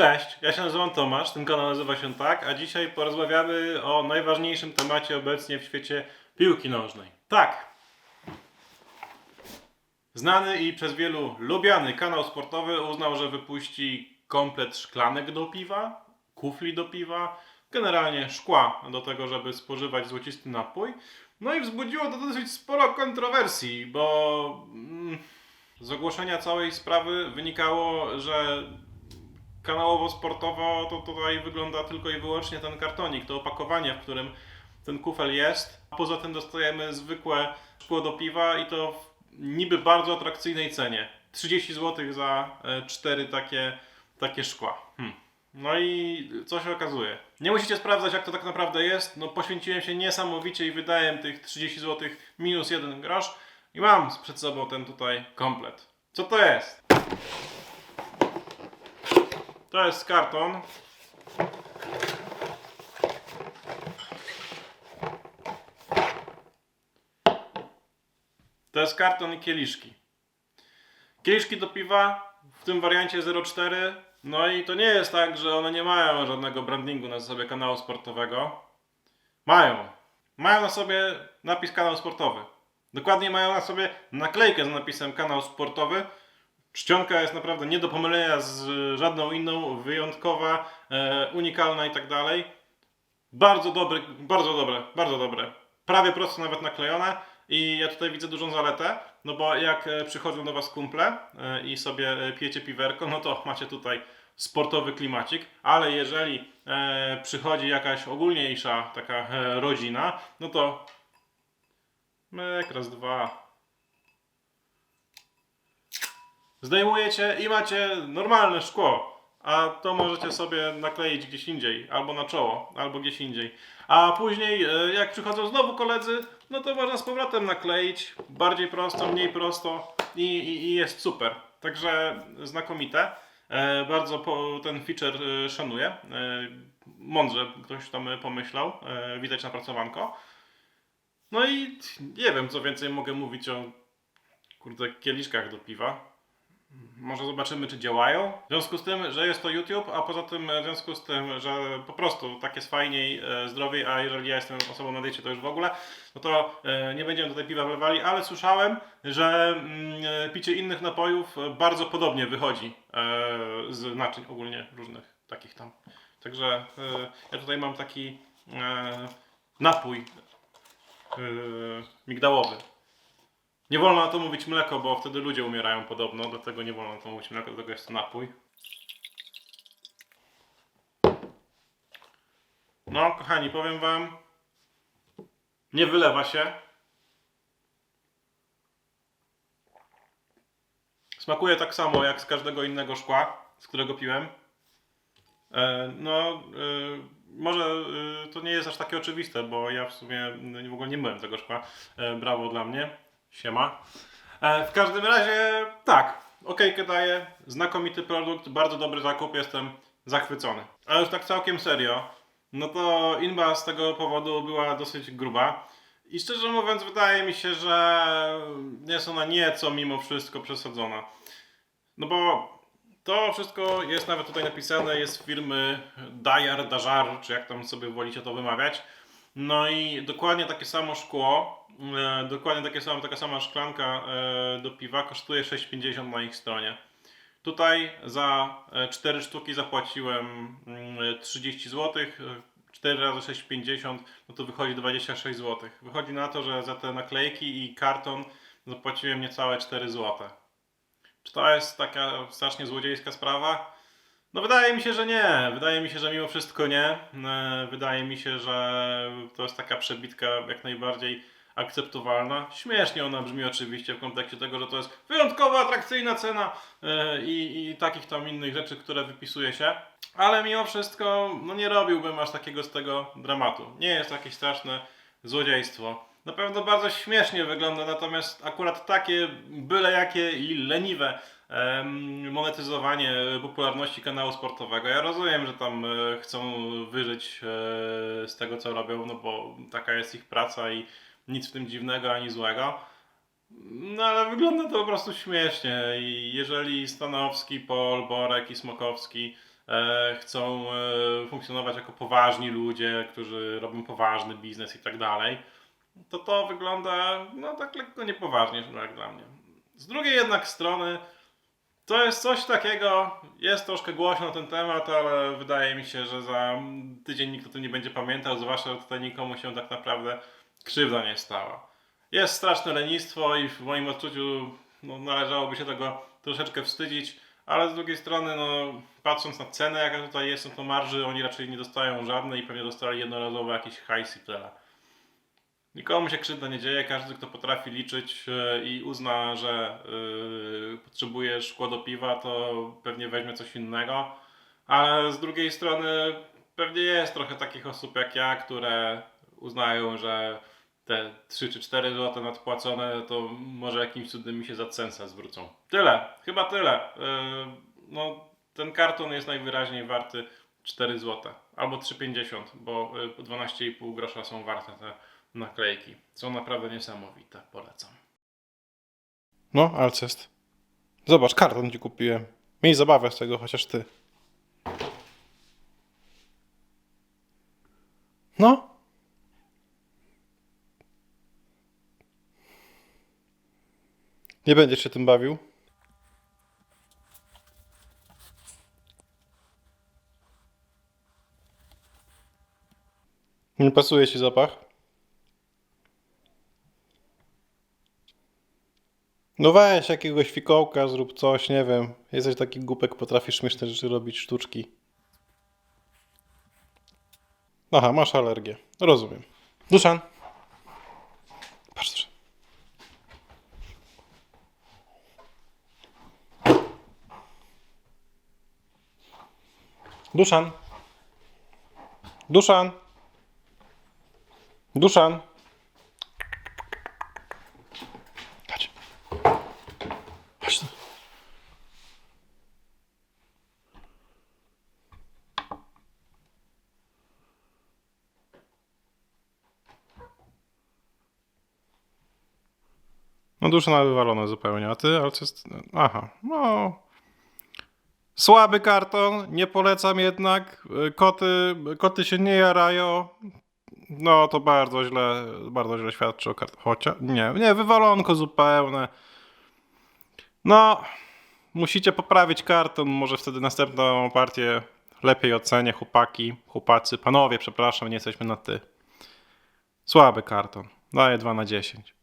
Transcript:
Cześć, ja się nazywam Tomasz, ten kanał nazywa się tak, a dzisiaj porozmawiamy o najważniejszym temacie obecnie w świecie piłki nożnej. Tak. Znany i przez wielu lubiany kanał sportowy uznał, że wypuści komplet szklanek do piwa, kufli do piwa, generalnie szkła do tego, żeby spożywać złocisty napój. No i wzbudziło to dosyć sporo kontrowersji, bo mm, z ogłoszenia całej sprawy wynikało, że kanałowo-sportowo to tutaj wygląda tylko i wyłącznie ten kartonik, to opakowanie, w którym ten kufel jest. A poza tym dostajemy zwykłe szkło do piwa i to w niby bardzo atrakcyjnej cenie. 30 zł za e, cztery takie, takie szkła. Hmm. No i co się okazuje? Nie musicie sprawdzać, jak to tak naprawdę jest. No, poświęciłem się niesamowicie i wydałem tych 30 zł minus jeden grosz i mam przed sobą ten tutaj komplet. Co to jest? To jest karton. To jest karton i kieliszki. Kieliszki do piwa w tym wariancie 0,4. No i to nie jest tak, że one nie mają żadnego brandingu na sobie kanału sportowego. Mają. Mają na sobie napis kanał sportowy. Dokładnie mają na sobie naklejkę z napisem kanał sportowy. Czcionka jest naprawdę nie do pomylenia z żadną inną, wyjątkowa, e, unikalna i tak dalej. Bardzo dobry, bardzo dobre, bardzo dobre. Prawie prosto nawet naklejone i ja tutaj widzę dużą zaletę, no bo jak e, przychodzą do Was kumple e, i sobie pijecie piwerko, no to macie tutaj sportowy klimacik, ale jeżeli przychodzi jakaś ogólniejsza taka rodzina, no to myk, raz, dwa, zdejmujecie i macie normalne szkło. A to możecie sobie nakleić gdzieś indziej, albo na czoło, albo gdzieś indziej. A później, e, jak przychodzą znowu koledzy, no to można z powrotem nakleić. Bardziej prosto, mniej prosto i, i, i jest super. Także znakomite. E, Bardzo ten feature e, szanuję. Mądrze ktoś tam pomyślał. Widać napracowanko. No i nie wiem, co więcej mogę mówić o kurde kieliszkach do piwa. Może zobaczymy, czy działają. W związku z tym, że jest to YouTube, a poza tym e, w związku z tym, że po prostu tak jest fajniej, e, zdrowiej, a jeżeli ja jestem osobą na diecie, to już w ogóle, no to e, nie będziemy tutaj piwa wlewali, ale słyszałem, że mm, e, picie innych napojów bardzo podobnie wychodzi e, z naczyń ogólnie różnych takich tam. Także e, ja tutaj mam taki e, napój e, migdałowy. Nie wolno na to mówić mleko, bo wtedy ludzie umierają podobno, dlatego nie wolno na to mówić mleko, dlatego jest to napój. No, kochani, powiem wam, nie wylewa się. Smakuje tak samo jak z każdego innego szkła, z którego piłem. E, No, e, może e, to nie jest aż takie oczywiste, bo ja w sumie w ogóle nie myłem tego szkła. Brawo dla mnie. Siema. E, W każdym razie tak, okejkę daję, znakomity produkt, bardzo dobry zakup, jestem zachwycony. Ale już tak całkiem serio, no to inba z tego powodu była dosyć gruba. I szczerze mówiąc, wydaje mi się, że jest ona nieco mimo wszystko przesadzona. No bo to wszystko jest nawet tutaj napisane, jest firmy Dajar, Dajar, czy jak tam sobie wolicie to wymawiać. No i dokładnie takie samo szkło, e, dokładnie takie samo, taka sama szklanka e, do piwa kosztuje 6,50 na ich stronie. Tutaj za 4 sztuki zapłaciłem mm, 30 zł, 4 razy 6,50 no to wychodzi 26 zł. Wychodzi na to, że za te naklejki i karton zapłaciłem niecałe 4 zł. Czy to jest taka strasznie złodziejska sprawa? No wydaje mi się, że nie. Wydaje mi się, że mimo wszystko nie. E, Wydaje mi się, że to jest taka przebitka jak najbardziej akceptowalna. Śmiesznie ona brzmi oczywiście w kontekście tego, że to jest wyjątkowo atrakcyjna cena e, i, i takich tam innych rzeczy, które wypisuje się. Ale mimo wszystko no nie robiłbym aż takiego z tego dramatu. Nie jest jakieś straszne złodziejstwo. Na pewno bardzo śmiesznie wygląda, natomiast akurat takie byle jakie i leniwe monetyzowanie popularności kanału sportowego. Ja rozumiem, że tam e, chcą wyżyć e, z tego, co robią, no bo taka jest ich praca i nic w tym dziwnego ani złego. No ale wygląda to po prostu śmiesznie i jeżeli Stanowski, Pol, Borek i Smokowski e, chcą funkcjonować jako poważni ludzie, którzy robią poważny biznes i tak dalej, to to wygląda no tak lekko niepoważnie jak dla mnie. Z drugiej jednak strony to jest coś takiego, jest troszkę głośno na ten temat, ale wydaje mi się, że za tydzień nikt o tym nie będzie pamiętał, zwłaszcza, że tutaj nikomu się tak naprawdę krzywda nie stała. Jest straszne lenistwo i w moim odczuciu no, należałoby się tego troszeczkę wstydzić, ale z drugiej strony, no, patrząc na cenę, jaka tutaj jest, no to marży oni raczej nie dostają żadnej i pewnie dostali jednorazowo jakiś hajs i tyle. Nikomu się krzywda nie dzieje, każdy kto potrafi liczyć e, i uzna, że yy, potrzebuje szkło do piwa, to pewnie weźmie coś innego. Ale z drugiej strony pewnie jest trochę takich osób jak ja, które uznają, że te 3 czy 4 zł nadpłacone to może jakimś cudem mi się za censa zwrócą. Tyle, chyba tyle. Yy, no, ten karton jest najwyraźniej warty 4 zł albo 3,50, bo yy, po 12,5 grosza są warte te naklejki. Są naprawdę niesamowite, polecam. No, Alcest. Zobacz, karton ci kupiłem. Miej zabawę z tego, chociaż ty. No. Nie będziesz się tym bawił? Nie pasuje ci zapach? No weź jakiegoś fikołka, zrób coś, nie wiem. Jesteś taki głupek, potrafisz śmieszne rzeczy robić, sztuczki. Aha, masz alergię. Rozumiem. Duszan. Patrz, Duszan. Duszan. Duszan. Duszan. No dusze na wywalone zupełnie, a ty, ale co jest... Aha, no... Słaby karton, nie polecam jednak. Koty, koty się nie jarają. No to bardzo źle, bardzo źle świadczy o kartonie. Chociaż, nie, nie, wywalonko zupełne. No, musicie poprawić karton, może wtedy następną partię lepiej ocenię, chłopaki, chłopacy, panowie, przepraszam, nie jesteśmy na ty. Słaby karton, daję 2 na 10.